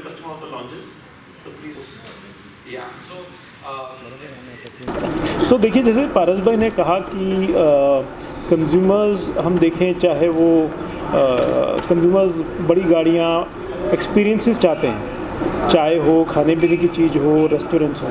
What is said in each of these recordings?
the customer of the launches. So please. Yeah. So. Um, सो देखिए जैसे पारस भाई ने कहा कि कंज्यूमर्स हम देखें चाहे वो कंज्यूमर्स बड़ी गाड़ियाँ एक्सपीरियंसेस चाहते हैं चाय हो खाने पीने की चीज़ हो रेस्टोरेंट्स हो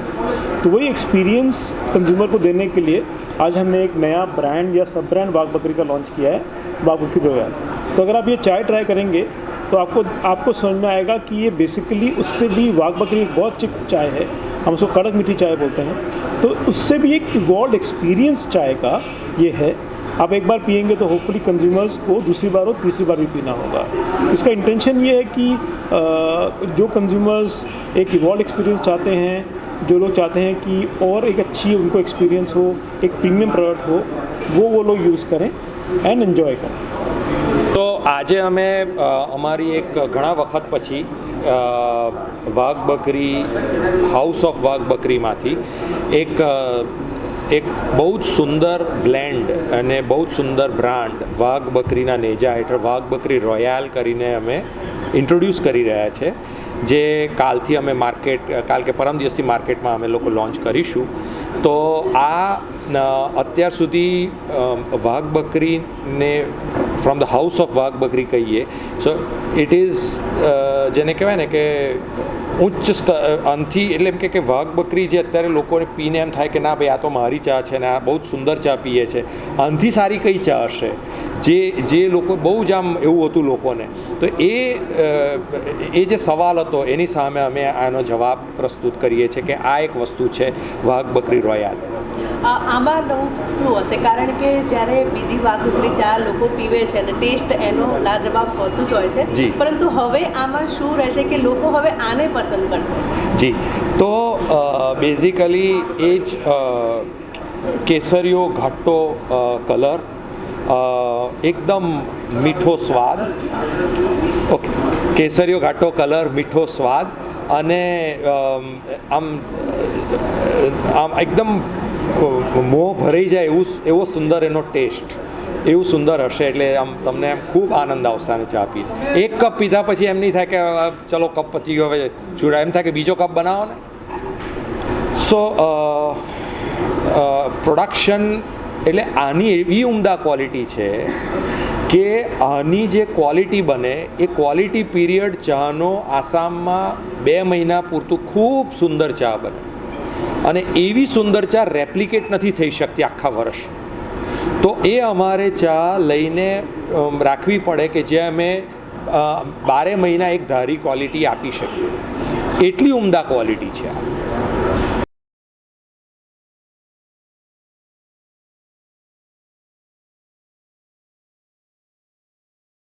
तो वही एक्सपीरियंस कंज्यूमर को देने के लिए आज हमने एक नया ब्रांड या सब ब्रांड बाग बकरी का लॉन्च किया है बाग बकरी रोयल तो अगर आप ये चाय ट्राई करेंगे तो आपको आपको समझ में आएगा कि ये बेसिकली उससे भी वाघ बकरी एक बहुत चिक चाय है। हम उसको कड़क मीठी चाय बोलते हैं। तो उससे भी एक इवॉल्व एक्सपीरियंस चाय का ये है। आप एक बार पियेंगे तो होपफुली कंज्यूमर्स को दूसरी बार और तीसरी बार भी पीना होगा। इसका इंटेंशन ये है कि जो कंज्यूमर्स एक इवॉल्व एक्सपीरियंस चाहते हैं, जो लोग चाहते हैं कि और एक अच्छी उनको एक्सपीरियंस हो, एक प्रीमियम प्रोडक्ट हो, वो वो लोग यूज़ करें एंड एन्जॉय करें। તો આજે અમે અમારી એક ઘણા વખત પછી વાઘ બકરી હાઉસ ઓફ વાઘ બકરીમાંથી એક એક બહુ જ સુંદર બ્લેન્ડ અને બહુ જ સુંદર બ્રાન્ડ વાઘ બકરીના નેજા હેઠળ વાઘ બકરી રોયાલ કરીને અમે ઇન્ટ્રોડ્યુસ કરી રહ્યા છે, જે કાલથી અમે માર્કેટ કાલ કે પરમ દિવસથી માર્કેટમાં અમે લોકો લોન્ચ કરીશું. તો આ અત્યાર સુધી વાઘ બકરીને from the house of Wagh Bakri કહીએ. સો ઇટ ઇઝ જેને કહેવાય ને કે ઉચ્ચ સ્ત અંથી એટલે એમ કે વાઘ બકરી જે અત્યારે લોકોને પીને એમ થાય કે ના ભાઈ આ તો મારી ચા છે ને આ બહુ સુંદર ચા પીએ છે. આનથી સારી કઈ ચા હશે? જે જે લોકો બહુ જ આમ એવું હતું લોકોને. તો એ એ જે સવાલ હતો એની સામે અમે આનો જવાબ પ્રસ્તુત કરીએ છીએ કે આ એક વસ્તુ છે વાઘ બકરી રોયલ. આમાં નવું શું હશે? કારણ કે જ્યારે બીજી વાઘુકરી ચા લોકો પીવે છે અને ટેસ્ટ એનો લાજવાબ હોતું જ હોય છે. પરંતુ હવે આમાં શું રહેશે કે લોકો હવે આને પસંદ કરશે? જી. તો બેઝિકલી એ જ કેસરીઓ ઘાટો કલર એકદમ મીઠો સ્વાદ. ઓકે કેસરીયો ઘાટો કલર, મીઠો સ્વાદ અને આમ આમ એકદમ મોં ભરાઈ જાય એવું એવો સુંદર એનો ટેસ્ટ. એવું સુંદર હશે એટલે આમ તમને આમ ખૂબ આનંદ આવશે આને ચા પીને. એક કપ પીધા પછી એમ નહીં થાય કે ચલો કપ પતી ગયો હવે ચૂડા, એમ થાય કે બીજો કપ બનાવો ને. સો પ્રોડક્શન એટલે આની એવી ઉમદા ક્વોલિટી છે કે આની જે ક્વોલિટી બને, એ ક્વોલિટી પીરિયડ ચાનો આસામમાં બે મહિના પૂરતું ખૂબ સુંદર ચા બને. અને એવી સુંદર ચા રેપ્લિકેટ નથી થઈ શકતી આખા વર્ષ. તો એ અમારે ચા લઈને રાખવી પડે કે જે અમે બારે મહિના એક ધારી ક્વોલિટી આપી શકીએ. એટલી ઉમદા ક્વોલિટી છે આ.